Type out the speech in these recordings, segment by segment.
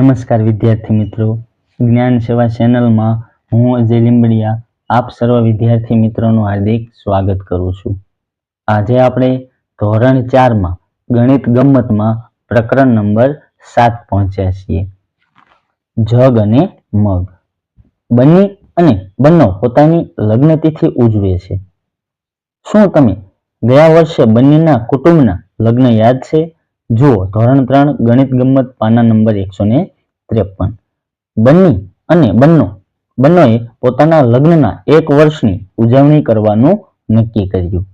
નમસ્કાર વિદ્યાર્થી મિત્રો. જ્ઞાન સેવા ચેનલમાં હું અજય લીંબડિયા, આપ સર્વ વિદ્યાર્થી મિત્રોનું હાર્દિક સ્વાગત કરું છું. આજે આપણે ધોરણ ચારમાં ગણિત ગમ્મતમાં પ્રકરણ નંબર સાત પહોંચ્યા છીએ. જગ અને મગ. બંને અને બંનો પોતાની લગ્નતિથિ ઉજવે છે. શું તમે ગયા વર્ષે બંનેના કુટુંબના લગ્ન યાદ છે? જુઓ, ધોરણ ત્રણ, ગણિત ગમત, પાના નંબર એકસો ને ત્રેપન. બન્ની અને બંનો બંનોએ પોતાના લગ્નના એક વર્ષની ઉજવણી કરવાનું નક્કી કર્યું.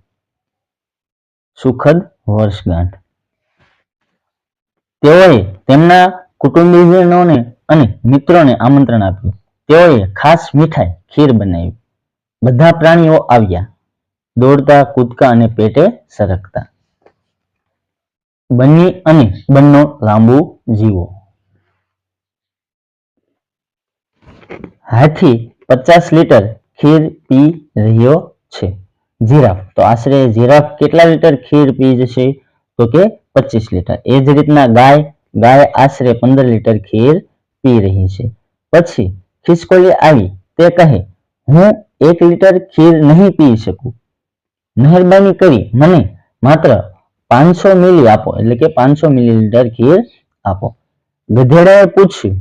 સુખદ વર્ષગાંઠ. તેઓએ તેમના કુટુંબીજનોને અને મિત્રોને આમંત્રણ આપ્યું. તેઓએ ખાસ મીઠાઈ, ખીર બનાવી. બધા પ્રાણીઓ આવ્યા. દોડતા કૂદકા અને પેટે સરકતા. બન્ની અને બંનો લાંબુ જીવો. હાથી પચાસ લીટર ખીર પી રહ્યો છે. જીરાફ. તો આશરે જીરાફ કેટલા લીટર ખીર પી જશે? તો કે પચીસ લીટર. એ જ રીતના ગાય. ગાય આશરે પંદર લીટર ખીર પી રહી છે. પછી ખિસકોલી આવી. તે કહે, હું એક લીટર ખીર નહીં પી શકું. મહેરબાની કરી મને માત્ર પાંચસો મિલી આપો એટલે કે પાંચસો મિલીલીટર ખીર આપો ગધેડાએ પૂછ્યું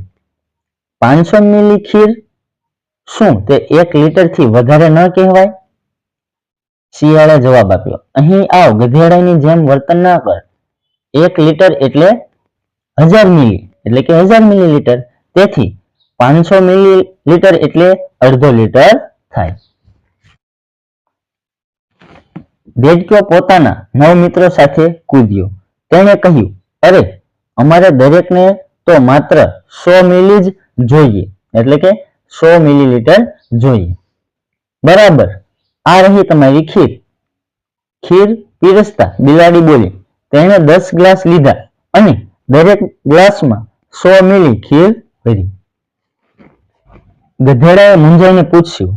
પાંચસો મિલી ખીર શું તે એક લીટરથી વધારે ન કહેવાય શિયાળે જવાબ આપ્યો, અહીં આવ ગધેડાની જેમ વર્તન ના કર. એક લીટર એટલે હજાર મિલી, એટલે કે હજાર મિલીલીટર. તેથી પાંચસો મિલીલીટર એટલે અડધો લીટર થાય. દેડક્યો પોતાના નવ મિત્રો સાથે કૂદ્યો. તેણે કહ્યું, અરે, અમારે દરેકને તો માત્ર સો મિલી જ જોઈએ, એટલે કે સો મિલીલીટર જોઈએ. બરાબર. આ રહી તમારી ખીર. ખીર પીરસતા બિલાડી બોલી, તેણે દસ ગ્લાસ લીધા અને દરેક ગ્લાસમાં સો મિલી ખીર ભરી. ગધેડાએ મૂંઝાઈને પૂછ્યું,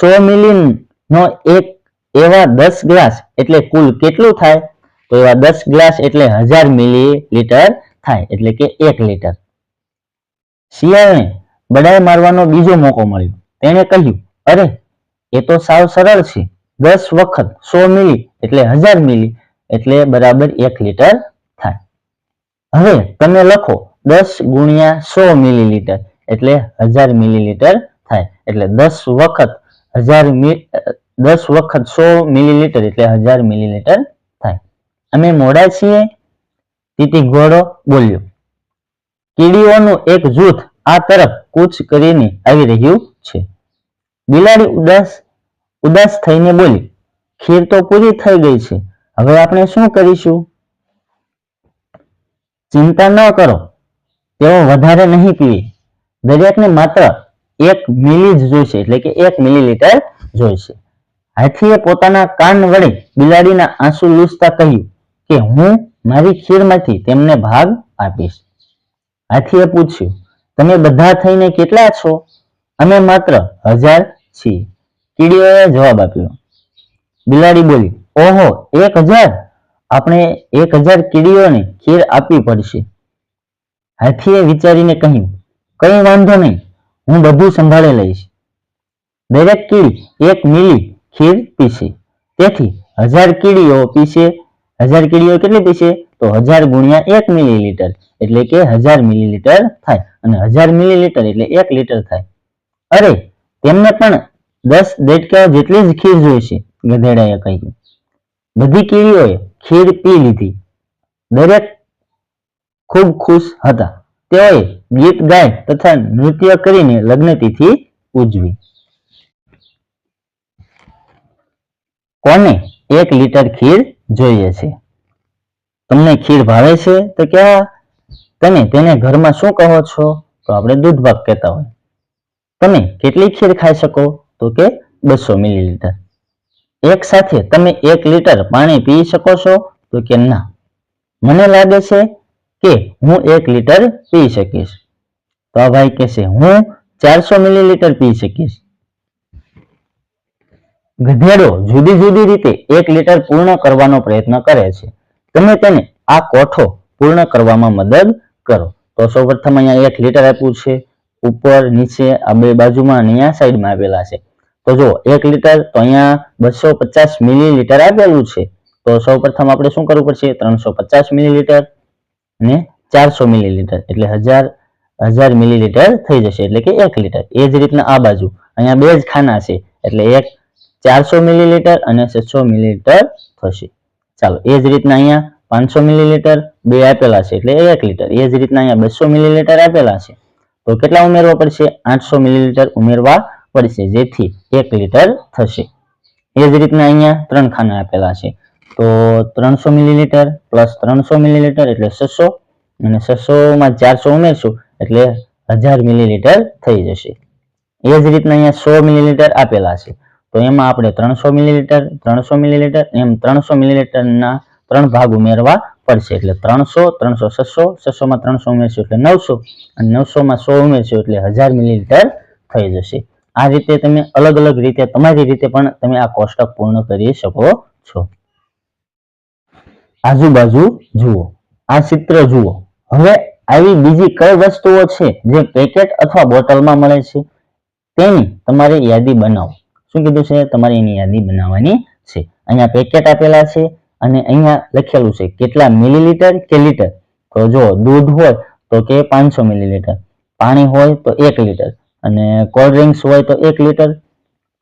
સો મિલી નો એક એવા દસ ગ્લાસ એટલે કુલ કેટલું થાય? તો એવા દસ ગ્લાસ એટલે હજાર મિલી લીટર થાય, એટલે કે એક લીટર. શિયાળને બડાઈ મારવાનો બીજો મોકો મળ્યો. તેણે કહ્યું, અરે, એ તો સાવ સરળ છે. દસ વખત સો મિલી એટલે હજાર મિલી એટલે બરાબર એક લીટર થાય. હવે તમે લખો, દસ ગુણ્યા સો મિલીલીટર એટલે હજાર મિલીલીટર થાય. એટલે દસ વખત હજાર દસ વખત સો મિલીલીટર એટલે હજાર મિલીલીટર થાય. અમે મોડા છીએ તીતી ઘોડો બોલ્યો. કીડીઓનું એક જૂથ આ તરફ કૂચ કરીને આવી રહ્યું છે. બિલાડી ઉદાસ ઉદાસ થઈને બોલી, ખીર તો પૂરી થઈ ગઈ છે. હવે આપણે શું કરીશું? ચિંતા ન કરો, તેઓ વધારે નહીં પીએ દરેકને માત્ર એક મિલી જ જોઈશે, એટલે કે એક મિલીલીટર જોઈશે. હાથીએ પોતાના કાન વડે બિલાડીના આંસુ લૂસતા કહ્યું કે હું મારી ખીરમાંથી તેમને ભાગ આપીશ. હાથીએ પૂછ્યું, તમે બધા થઈને કેટલા છો? અમે માત્ર હજાર છીએ. કીડીઓએ જવાબ આપ્યો. બિલાડી બોલી, ઓહો, એક હજાર? આપણે એક હજાર કીડીઓને ખીર આપવી પડશે. હાથીએ વિચારીને કહ્યું, કઈ વાંધો નહીં, હું બધું સંભાળી લઈશ. દરેક કીડી એક મિલી ખીર પીશે તેથી હજાર કીડીઓ પીસે. હજાર કીડીઓ કેટલી પીસે? તો હજાર ગુણ્યા એક મિલીલીટર. એટલે કે હજાર મિલીલીટર થાય. અને હજાર મિલીલીટર એટલે એક લીટર થાય. અરે, તેમને પણ દસ દેડકાઓ જેટલી જ ખીર જોઈશે, ગધેડાએ કહ્યું. બધી કીડીઓએ ખીર પી લીધી. દરેક ખૂબ ખુશ હતા. તેઓએ ગીત ગાય તથા નૃત્ય કરીને લગ્નતિથિ ઉજવી. કોને એક લીટર ખીર જોઈએ છે? તમને ખીર ભાવે છે તો ક્યાં? તમે તેને ઘરમાં શું કહો છો? તો આપણે દૂધ ભાગ કહેતા હોય. તમે કેટલી ખીર ખાઈ શકો? તો કે બસો મિલીલીટર. એક સાથે તમે એક લીટર પાણી પી શકો છો? તો કે ના. મને લાગે છે કે હું એક લીટર પી શકીશ. તો આ ભાઈ કહેશે, હું ચારસો મિલીલીટર પી શકીશ. ગધેડો જુદી જુદી રીતે એક લીટર પૂર્ણ કરવાનો પ્રયત્ન કરે છે. તમે તેને આ કોઠો પૂર્ણ કરવામાં મદદ કરો. તો સૌપ્રથમ અહીંયા એક લીટર આપ્યું છે. ઉપર, નીચે, આ બે બાજુમાં અહીંયા સાઈડમાં આપેલા છે. તો જો એક લીટર તો અહીંયા બસો પચાસ મિલીલીટર આપેલું છે. તો સૌપ્રથમ આપણે શું કરવું પડશે? ત્રણસો પચાસ મિલીલીટર ને ચારસો મિલીલીટર. એટલે હજાર હજાર મિલીલીટર થઈ જશે. એટલે કે એક લીટર. એ જ રીતના આ બાજુ. અહીંયા બે જ ખાના છે. એટલે એક ચારસો મિલીલીટર અને છસો મિલીલીટર થશે. ચાલો, એ જ રીતના અહીંયા પાંચસો મિલીલીટર બે આપેલા છે, એટલે એક લીટર. એ જ રીતના અહીંયા બસો મિલીલીટર આપેલા છે. તો કેટલા ઉમેરવા પડશે? આઠસો મિલીલીટર ઉમેરવા પડશે, જેથી એક લીટર થશે. એ જ રીતના અહીંયા ત્રણ ખાના આપેલા છે. તો ત્રણસો મિલીલીટર પ્લસ ત્રણસો મિલીલીટર એટલે છસો, અને છસો માં ચારસો ઉમેરશું એટલે હજાર મિલીલીટર થઈ જશે. એ જ રીતના અહીંયા સો મિલીલીટર આપેલા છે. તો એમાં આપણે ત્રણસો મિલીલીટર ત્રણસો મિલીલીટર એમ ત્રણસો મિલીલીટરના ત્રણ ભાગ ઉમેરવા પડશે. એટલે ત્રણસો ત્રણસો, છસો છસો માં ત્રણસો ઉમેરશું એટલે નવસો, અને નવસો માં સો ઉમેરશું એટલે હજાર મિલીલીટર થઈ જશે. આ રીતે તમે અલગ અલગ રીતે, તમારી રીતે પણ તમે આ કોષ્ટક પૂર્ણ કરી શકો છો. આજુબાજુ જુઓ. આ ચિત્ર જુઓ. હવે આવી બીજી કઈ વસ્તુઓ છે જે પેકેટ અથવા બોટલમાં મળે છે? તેની તમારે યાદી બનાવો. શું કીધું છે? તમારે એની યાદી બનાવવાની છે. અહીંયા પેકેટ આપેલા છે અને અહીંયા લખેલું છે કેટલા મિલીલીટર કે લીટર તો જો દૂધ હોય તો કે પાંચસો મિલીલીટર પાણી હોય તો એક લીટર અને કોલ્ડ ડ્રિંક્સ હોય તો એક લીટર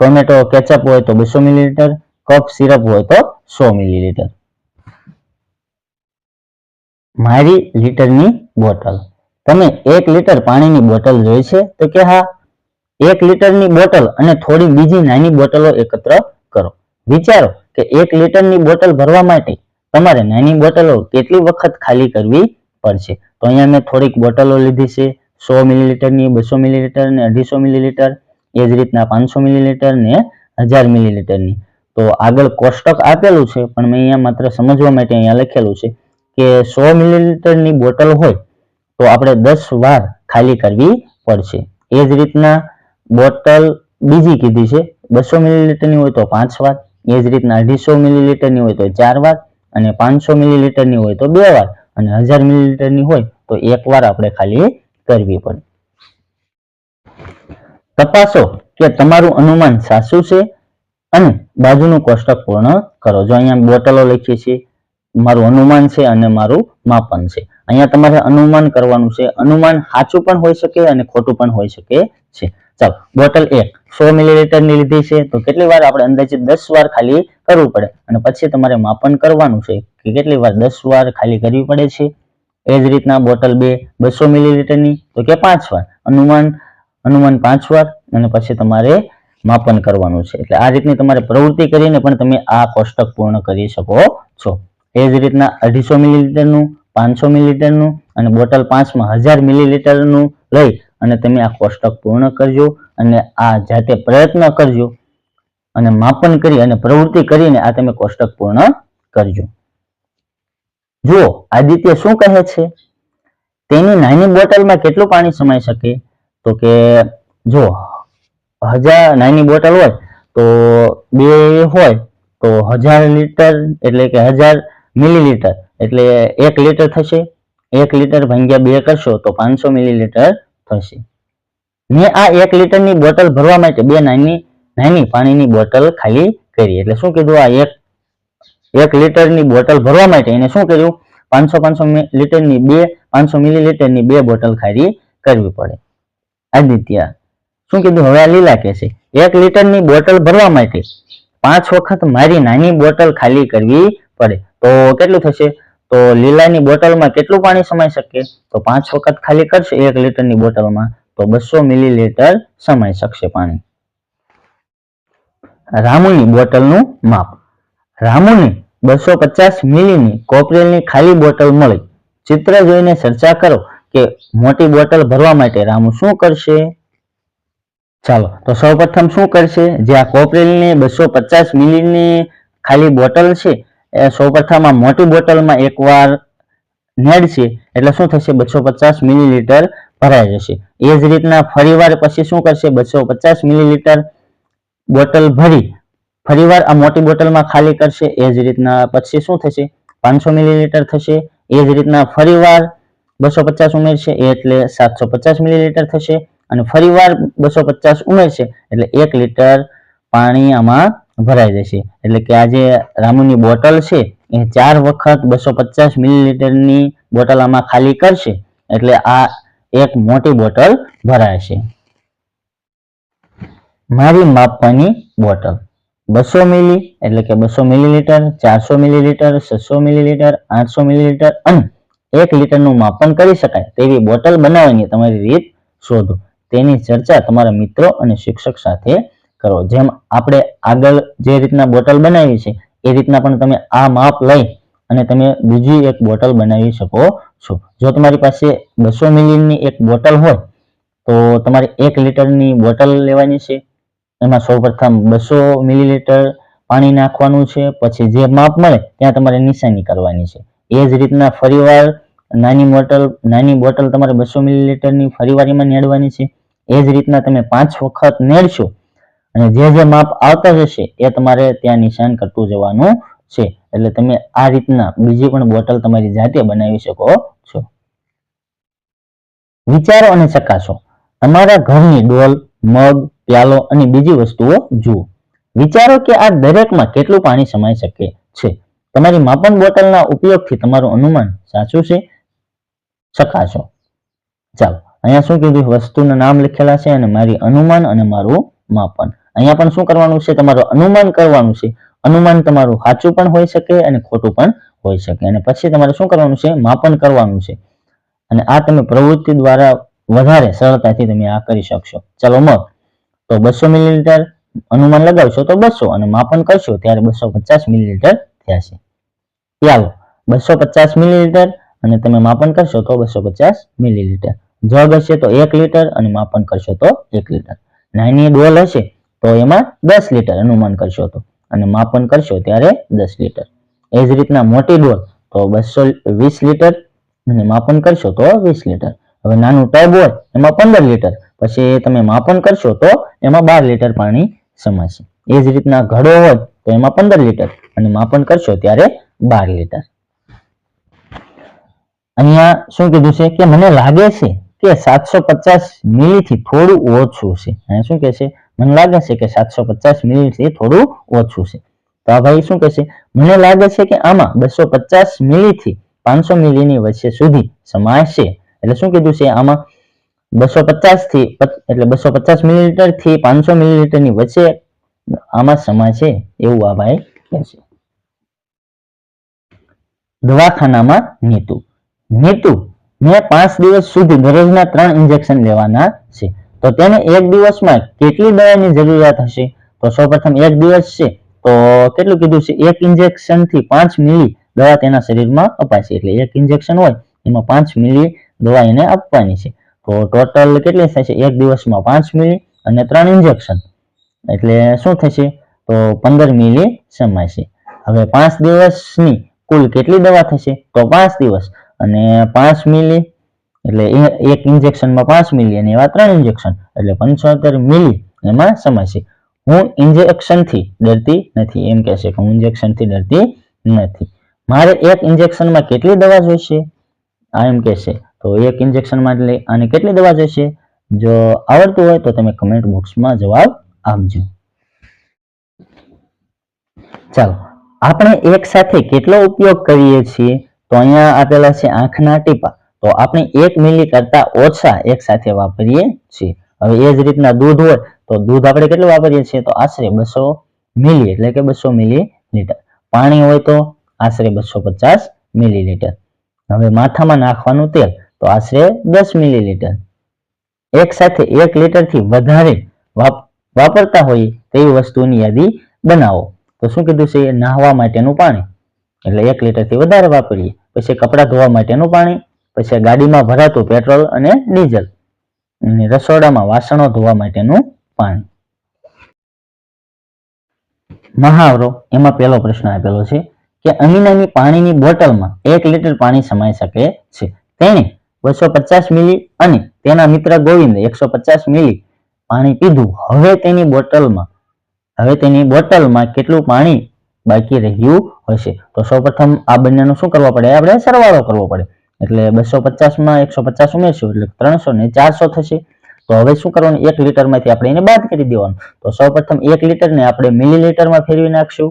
ટોમેટો કેચઅપ હોય તો બસો મિલીલીટર કપ સિરપ હોય તો સો મિલીલીટર મારી લીટરની બોટલ તમે એક લીટર પાણીની બોટલ જોઈ છે તો કે હા એક લીટરની બોટલ અને થોડી બીજી નાની બોટલો એકત્ર કરો. વિચારો કે એક લીટરની બોટલ ભરવા માટે તમારે નાની બોટલો કેટલી વખત ખાલી કરવી પડશે? તો અહીંયા મેં થોડીક બોટલો લીધી છે. સો મિલીલીટરની, બસો મિલીલીટર ને અઢીસો મિલીલીટર, એ જ રીતના પાંચસો મિલીલીટર ને હજાર મિલીલીટરની. તો આગળ કોષ્ટક આપેલું છે, પણ મેં અહીંયા માત્ર સમજવા માટે અહીંયા લખેલું છે કે સો મિલીલીટરની બોટલ હોય તો આપણે દસ વાર ખાલી કરવી પડશે. એ જ રીતના બોટલ બીજી કીધી છે. બસો મિલીલીટરની હોય તો પાંચ વાર એ જ રીતના અઢીસો મિલીલીટરની હોય તો ચાર વાર અને પાંચસો મિલીલીટરની હોય તો બે વાર અને હજાર મિલીલીટરની હોય તો એક વાર આપણે ખાલી કરવી પડે. તપાસો કે તમારું અનુમાન સાચું છે અને બાજુનું કોષ્ટક પૂર્ણ કરો. જો અહીંયા બોટલો લખીએ છીએ મારું અનુમાન છે અને મારું માપન છે. અહીંયા તમારે અનુમાન કરવાનું છે. અનુમાન સાચું પણ હોઈ શકે અને ખોટું પણ હોઈ શકે છે. ચાલો, બોટલ એક સો મિલીલીટરની લીધી છે, તો કેટલી વાર આપણે અંદાજે દસ વાર ખાલી કરવું પડે? અને પછી તમારે માપન કરવાનું છે કે કેટલી વાર દસ વાર ખાલી કરવી પડે છે? એ જ રીતના બોટલ બે બસો મિલીલીટરની, તો કે પાંચ વાર. અનુમાન અનુમાન પાંચ વાર, અને પછી તમારે માપન કરવાનું છે. એટલે આ રીતની તમારે પ્રવૃત્તિ કરીને પણ તમે આ કોષ્ટક પૂર્ણ કરી શકો છો. એ જ રીતના અઢીસો મિલીલીટરનું, પાંચસો મિલીલીટરનું, અને બોટલ પાંચમાં હજાર મિલીલીટરનું લઈ અને તમે આ કોષ્ટક પૂર્ણ કરજો અને આ જાતે પ્રયત્ન કરજો અને માપન કરી અને પ્રવૃત્તિ કરીને આ તમે કોષ્ટક પૂર્ણ કરજો. જુઓ, આદિત્ય શું કહે છે? તેની નાની બોટલમાં કેટલું પાણી સમાઈ શકે? તો કે જો હજાર નાની બોટલ હોય તો બે હોય તો હજાર લીટર એટલે કે હજાર મિલીલીટર એટલે એક લીટર થશે. એક લીટર ભાગ્યા બે કરશો તો પાંચસો મિલીલીટર થશે. મેં આ એક લીટરની બોટલ ભરવા માટે બે નાની નાની પાણીની બોટલ ખાલી કરી. એટલે શું કીધું? આ એક એક લીટરની બોટલ ભરવા માટે એને શું કર્યું? પાંચસો પાંચસો લીટરની બે, પાંચસો મિલીલીટરની બે બોટલ ખાલી કરવી પડે. આદિત્ય, શું કીધું? હવે આ લીલા કે છે. એક લીટરની બોટલ ભરવા માટે પાંચ વખત મારી નાની બોટલ ખાલી કરવી પડે. તો કેટલું થશે? તો લીલાની બોટલમાં કેટલું પાણી સમાઈ શકે? તો પાંચ વખત ખાલી કરશે એક લીટરની બોટલમાં, તો બસો મિલીલીટર સમાઈ શકશે પાણી. રામુની બોટલનું માપ. રામુને બસો પચાસ મિલીની કોપરેલની ખાલી બોટલ મળી. ચિત્ર જોઈને ચર્ચા કરો કે મોટી બોટલ ભરવા માટે રામુ શું કરશે? ચાલો, તો સૌપ્રથમ શું કરશે? જે આ કોપરેલની બસો પચાસ મિલીની ખાલી બોટલ છે એ સૌપ્રથમ આ મોટી બોટલમાં એકવાર નેડશે, એટલે શું થશે? બસો પચાસ મિલીલીટર ભરાઈ જશે. એ જ રીતના ફરીવાર પછી શું કરશે? બસો પચાસ મિલીલીટર બોટલ ભરી, ફરીવાર આ મોટી બોટલમાં ખાલી કરશે. એ જ રીતના પછી શું થશે? પાંચસો મિલીલીટર થશે. એ જ રીતના ફરીવાર બસો પચાસ ઉમેરશે, એટલે સાતસો પચાસ મિલીલીટર થશે. અને ફરીવાર બસો પચાસ ઉમેરશે, એટલે એક લીટર પાણી આમાં ભરાઈ જશે. એટલે કે આ જે રામુની બોટલ છે, એ ચાર વખત બસો પચાસ મિલીલીટરની બોટલ આમાં ખાલી કરશે. એટલે આ એક મોટી બોટલ ભરાશે. મારી માપવાની બોટલ. બસો મિલી, એટલે કે બસો મિલીલીટર, ચારસો મિલીલીટર, છસો મિલીલીટર, આઠસો મિલીલીટર અને એક લીટરનું માપન કરી શકાય તેવી બોટલ બનાવવાની તમારી રીત શોધો. તેની ચર્ચા તમારા મિત્રો અને શિક્ષક સાથે કરો. જેમ આપણે આગળ જે રીતના બોટલ બનાવી છે, એ રીતના પણ તમે આ માપ લઈ અને તમે બીજી એક બોટલ બનાવી શકો છો. જો તમારી પાસે બસો મિલિયનની એક બોટલ હોય, તો તમારે એક લીટરની બોટલ લેવાની છે. એમાં સૌપ્રથમ બસો મિલીલીટર પાણી નાખવાનું છે, પછી જે માપ મળે ત્યાં તમારે નિશાની કરવાની છે. એ જ રીતના ફરીવાર નાની બોટલ નાની બોટલ તમારે બસો મિલીલીટરની ફરીવાર એમાં નેડવાની છે. એ જ રીતના તમે પાંચ વખત નેડશો અને જે જે માપ આવતા જશે એ તમારે ત્યાં નિશાન કરતું જવાનું છે. એટલે તમે આ રીતના બીજી પણ બોટલ તમારી જાતે બનાવી શકો છો. વિચારો અને ચકાસો. તમારા ઘરની ડોલ, મગ, પ્યાલો અને બીજી વસ્તુઓ જુઓ. વિચારો કે આ દરેકમાં કેટલું પાણી સમાઈ શકે છે. તમારી માપન બોટલના ઉપયોગથી તમારું અનુમાન સાચું છે? ચકાસો. ચાલો, અહીંયા શું કીધું? વસ્તુના નામ લખેલા છે અને મારી અનુમાન અને મારું માપન. અહીંયા પણ શું કરવાનું છે? તમારું અનુમાન કરવાનું છે. અનુમાન તમારું સાચું પણ હોઈ શકે અને ખોટું પણ હોઈ શકે. અને પછી તમારે શું કરવાનું છે? માપન કરવાનું છે. અને આ તમે પ્રવૃત્તિ દ્વારા વધારે સરળતાથી તમે આ કરી શકશો. ચલો મગ. તો બસો મિલીલીટર અનુમાન લગાવશો તો બસો અને માપન કરશો ત્યારે બસો પચાસ મિલીલીટર છે પ્યાલો બસો પચાસ મિલીલીટર અને તમે માપન કરશો તો બસો પચાસ મિલીલીટર. જગ હશે તો એક લીટર અને માપન કરશો તો એક લીટર. નાની ડોલ હશે તો એમાં દસ લીટર અનુમાન કરશો તો. અને માપન કરશો ત્યારે દસ લીટર. એ જ રીતના મોટી ડોલ તો બસો વીસ લીટર અને માપન કરશો તો વીસ લીટર. હવે નાનું ટબ હોય, એમાં પંદર લીટર. પછી તમે માપન કરશો તો એમાં બાર લીટર પાણી સમાશે. એ જ રીતના ઘડો હોય, તો એમાં પંદર લીટર. અને માપન કરશો ત્યારે બાર લીટર. અહીંયા શું કીધું છે? કે મને લાગે છે કે સાતસો પચાસ મિલીથી થોડું ઓછું છે. અહીંયા શું કહે છે? મને લાગે છે કે સાતસો પચાસ મિલીથી થોડું ઓછું છે. તો આ ભાઈ શું કહેશે? મને લાગે છે કે આમાં બસો પચાસ મિલીથી પાંચસો મિલીની વચ્ચે સુધી સમાશે એટલે શું કીધું છે? આમાં બસો પચાસથી એટલે બસો પચાસ મિલીલીટરથી પાંચસો મિલીલીટરની વચ્ચે આમાં સમાશે એવું આ ભાઈ કહે છે દવાખાનામાં નીતુ. નીતુ મેં પાંચ દિવસ સુધી દરરોજના ત્રણ ઇન્જેક્શન લેવાના છે. તો તેને એક દિવસમાં કેટલી દવાની જરૂરિયાત હશે? તો સૌપ્રથમ એક દિવસ છે, તો કેટલું કીધું છે? એક ઇન્જેક્શનથી પાંચ મિલી દવા તેના શરીરમાં અપાશે. એટલે એક ઇન્જેક્શન હોય, એમાં પાંચ મિલી દવા એને આપવાની છે. તો ટોટલ કેટલી થશે? એક દિવસમાં પાંચ મિલી અને ત્રણ ઇન્જેક્શન એટલે શું થશે? તો પંદર મિલી સમાશે. હવે પાંચ દિવસની કુલ કેટલી દવા થશે? તો પાંચ દિવસ. અને પાંચ મિલી એટલે એક ઇન્જેક્શનમાં પાંચ મિલી અને એવા ત્રણ ઇન્જેક્શન એટલે પંચોતેર મિલી એમાં સમાશે. હું ઇન્જેક્શનથી ડરતી નથી. એમ કહે છે કે હું ઇન્જેક્શનથી ડરતી નથી. મારે એક ઇન્જેક્શનમાં કેટલી દવા જોઈશે? આ એમ કહેશે. તો એક ઇન્જેક્શનમાં એટલે આને કેટલી દવા જોઈશે? જો આવડતું હોય તો તમે કમેન્ટ બોક્સમાં જવાબ આપજો. ચાલો, આપણે એક સાથે કેટલો ઉપયોગ કરીએ છીએ? તો અહીંયા આપેલા છે આંખના ટીપા. તો આપણે એક મિલી કરતા ઓછા એક સાથે વાપરીએ છીએ. હવે એ જ રીતના દૂધ હોય તો દૂધ આપણે કેટલું વાપરીએ છીએ? તો આશરે બસો મિલી, એટલે કે બસો મિલી લીટર. પાણી હોય તો આશરે બસો પચાસ મિલીલીટર હવે માથામાં નાખવાનું તેલ તો આશરે દસ મિલીલીટર એક સાથે એક લીટરથી વધારે વાપ- વાપરતા હોઈએ તેવી વસ્તુની યાદી બનાવો. તો શું કીધું છે? નાહવા માટેનું પાણી. એટલે એક લીટરથી વધારે વાપરીએ. પછી કપડાં ધોવા માટેનું પાણી. પછી ગાડીમાં ભરાતું પેટ્રોલ અને ડીઝલ. અને રસોડામાં વાસણો ધોવા માટેનું પાણી. મહાવરો, એમાં પહેલો પ્રશ્ન આપેલો છે કે અમીનાની પાણીની બોટલમાં એક લીટર પાણી સમાઈ શકે છે. તેણે બસો પચાસ મિલી અને તેના મિત્ર ગોવિંદે એકસો પચાસ મિલી પાણી પીધું. હવે તેની બોટલમાં, હવે તેની બોટલમાં કેટલું પાણી બાકી રહ્યું હશે? તો સૌપ્રથમ આ બંનેનો શું કરવો પડે? આપણે સરવાળો કરવો પડે. એટલે બસો પચાસમાં એકસો પચાસ ઉમેરશું, એટલે ત્રણસો ને ચારસો થશે. તો હવે શું કરવાનું? એક લીટરમાંથી આપણે એને બાદ કરી દેવાનું. તો સૌપ્રથમ એક લીટરને આપણે મિલીલીટરમાં ફેરવી નાખશું.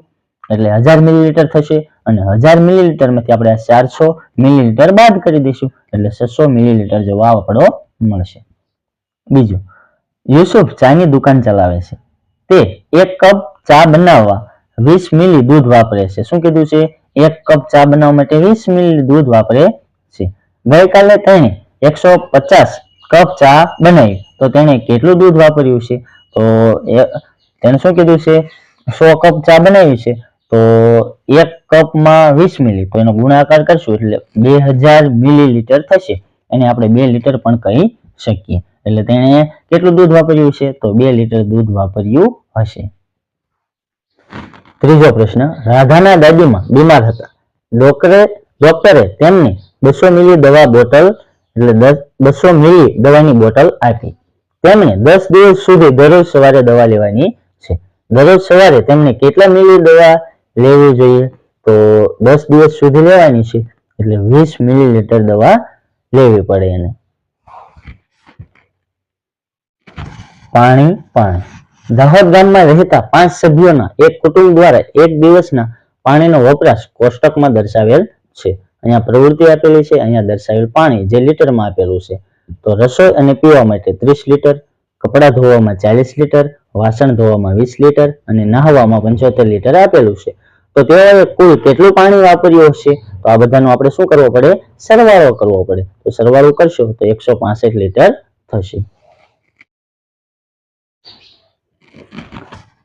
એટલે હજાર મિલીલીટર થશે અને હજાર મિલીલીટરમાંથી આપણે ચારસો મિલીલીટર બાદ કરી દઈશું. એટલે છસો મિલીલીટર જેવો આપણો મળશે. બીજું, યુસુફ ચાની દુકાન ચલાવે છે. તે એક કપ ચા બનાવવા વીસ મિલી દૂધ વાપરે છે. શું કીધું છે? એક કપ ચા બનાવવા માટે વીસ મિલી દૂધ વાપરે ગઈકાલે તેણે એકસો પચાસ કપ ચા બનાવી. તો તેણે કેટલું દૂધ વાપર્યું છે? તો તેણે શું કીધું છે? સો કપ ચા બનાવી છે. તો એક કપમાં વીસ મિલી, તો એનો ગુણાકાર કરશું એટલે બે હજાર મિલીલીટર થશે. એને આપણે બે લીટર પણ કહી શકીએ. એટલે તેણે કેટલું દૂધ વાપર્યું છે? તો બે લીટર દૂધ વાપર્યું હશે. ત્રીજો પ્રશ્ન, રાધાના દાદીમાં બીમાર હતા. ડોક્ટરે ડોક્ટરે તેમને બસો મિલી દવા બોટલ એટલે બસો મિલી દવાની બોટલ આપી. તેમણે દસ દિવસ સુધી દરરોજ સવારે દવા લેવાની છે. દરરોજ સવારે તેમને કેટલા મિલી દવા લેવી જોઈએ? તો દસ દિવસ સુધી લેવાની છે. એટલે વીસ મિલીલીટર દવા લેવી પડે એને. પાણી પાણી. દાહોદ ગામમાં રહેતા પાંચ સભ્યોના એક કુટુંબ દ્વારા એક દિવસના પાણીનો વપરાશ કોષ્ટકમાં દર્શાવેલ છે. અહીંયા પ્રવૃત્તિ આપેલી છે, અહીંયા દર્શાવેલ પાણી જે લીટરમાં આપેલું છે. તો રસોઈ અને પીવા માટે ત્રીસ લીટર, કપડાં ધોવામાં ચાલીસ લીટર, વાસણ ધોવામાં વીસ લીટર અને નહાવામાં પંચોતેર લીટર આપેલું છે. તો તેઓએ કુલ કેટલું પાણી વાપર્યું હશે? તો આ બધાનો આપણે શું કરવો પડે? સરવાળો કરવો પડે. તો સરવાળો કરશો તો એકસો પાસઠ લીટર થશે.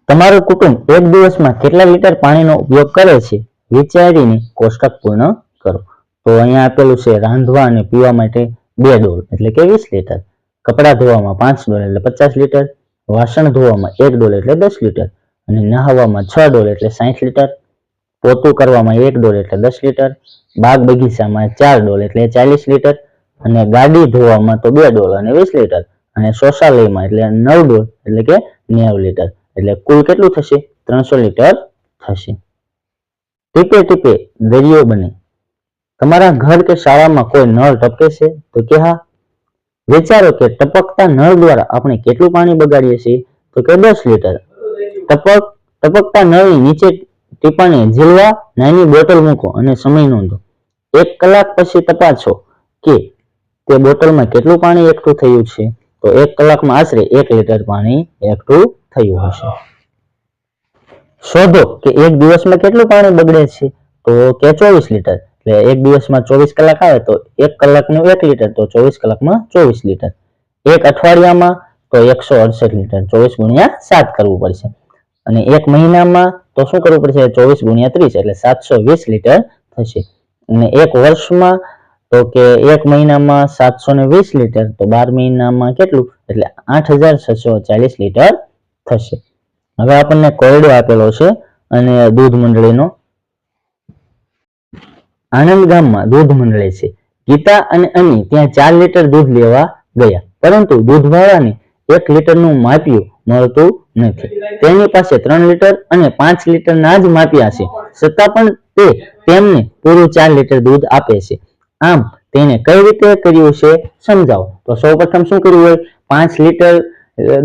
તમારું કુટુંબ એક દિવસમાં કેટલા લીટર પાણીનો ઉપયોગ કરે છે? વિચારીને કોષ્ટક પૂર્ણ કરો. તો અહીંયા આપેલું છે, રાંધવા અને પીવા માટે બે ડોલ એટલે કે વીસ લીટર. કપડાં ધોવામાં પાંચ ડોલ એટલે પચાસ લીટર. વાસણ ધોવામાં એક ડોલ એટલે દસ લીટર. અને નહાવામાં છ ડોલ એટલે સાઠ લીટર. પોતું કરવામાં એક ડોલ એટલે દસ લીટર. બાગ બગીચામાં ચાર ડોલ એટલે ચાલીસ લીટર. અને ગાડી ધોવામાં તો બે ડોલ અને વીસ લીટર. અને શૌચાલયમાં, એટલે નવ ડોલ એટલે કે નેવ લીટર. એટલે કુલ કેટલું થશે? ત્રણસો લીટર થશે. ટીપે ટીપે દરિયો બને. તમારા ઘર કે શાળામાં કોઈ નળ ટપકે છે? તો કે હા. વિચારો કે ટપકતા નળ દ્વારા આપણે કેટલું પાણી બગાડીએ છીએ? તો કે દસ લીટર. ટપક, ટપકતા નળની નીચે ટીપાને ઝીલવા, નાની બોટલ મૂકો અને સમય નોંધો. એક કલાક પછી તપાસો કે તે બોટલમાં કેટલું પાણી એકઠું થયું છે? તો એક કલાકમાં આશરે એક લીટર પાણી એકઠું થયું હશે. શોધો કે એક દિવસમાં કેટલું પાણી બગડે છે? તો કે ચોવીસ લીટર. એટલે એક દિવસમાં ચોવીસ કલાક આવે તો એક કલાકનું એક લીટર, તો ચોવીસ કલાકમાં ચોવીસ લીટર. એક અઠવાડિયામાં તો એકસો અડસઠ લીટર, ચોવીસ ગુણ્યા સાત કરવું પડશે. અને એક મહિનામાં તો શું કરવું પડશે? ચોવીસ ગુણ્યા ત્રીસ, એટલે સાતસો વીસ લીટર થશે. અને એક વર્ષમાં તો કે એક મહિનામાં સાતસો ને વીસ લીટર, તો બાર મહિનામાં કેટલું? એટલે આઠ હજાર છસો ચાલીસ લીટર થશે. હવે આપણને કોયડો આપેલો છે અને દૂધ મંડળીનો આણંદ ગામમાં દૂધ મંડળે છે. ગીતા અને અની ત્યાં ચાર લીટર દૂધ લેવા ગયા. પરંતુ દૂધવાળાને એક લીટરનું માપ્યું મળતું નથી. તેની પાસે ત્રણ લીટર અને પાંચ લીટરના જ માપ્યા છે. છતાં પણ તે તેમને પૂરું ચાર લીટર દૂધ આપે છે. આમ તેને કઈ રીતે કર્યું છે સમજાવો. તો સૌપ્રથમ શું કર્યું હોય? પાંચ લીટર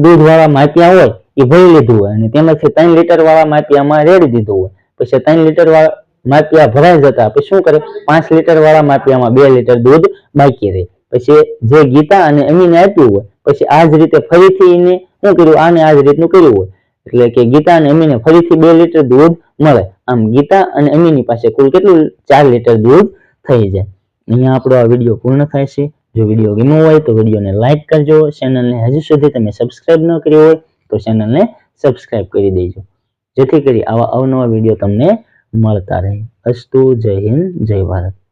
દૂધવાળા માપ્યા હોય એ ભરી લીધું હોય અને તેમાંથી ત્રણ લીટર વાળા માપિયામાં રેડી દીધું હોય. પછી ત્રણ લીટર વાળા માપિયા ભરાઈ જતા. પછી શું કરે? પાંચ લીટર વાળા માપિયામાં બે લીટર દૂધ બાકી રહે. પછી જે ગીતા અને અમીને આપ્યું હોય, પછી આ જ રીતે ફરીથી એને શું કર્યું? આને આ જ રીતનું કર્યું હોય. એટલે કે ગીતા અને અમીને ફરીથી બે લીટર દૂધ મળે. આમ ગીતા અને અમીની પાસે કુલ કેટલું? ચાર લીટર દૂધ થઈ જાય. અહીંયા આપણો આ વીડિયો પૂર્ણ થાય છે. જો વીડિયો ગમ્યો હોય તો વિડીયોને લાઈક કરજો. ચેનલને હજુ સુધી તમે સબસ્ક્રાઇબ ન કર્યો હોય તો ચેનલને સબસ્ક્રાઇબ કરી દેજો. જેથી કરી આવા અવનવા વીડિયો તમને મળતા રહે. અસ્તુ જય હિન્દ જય ભારત.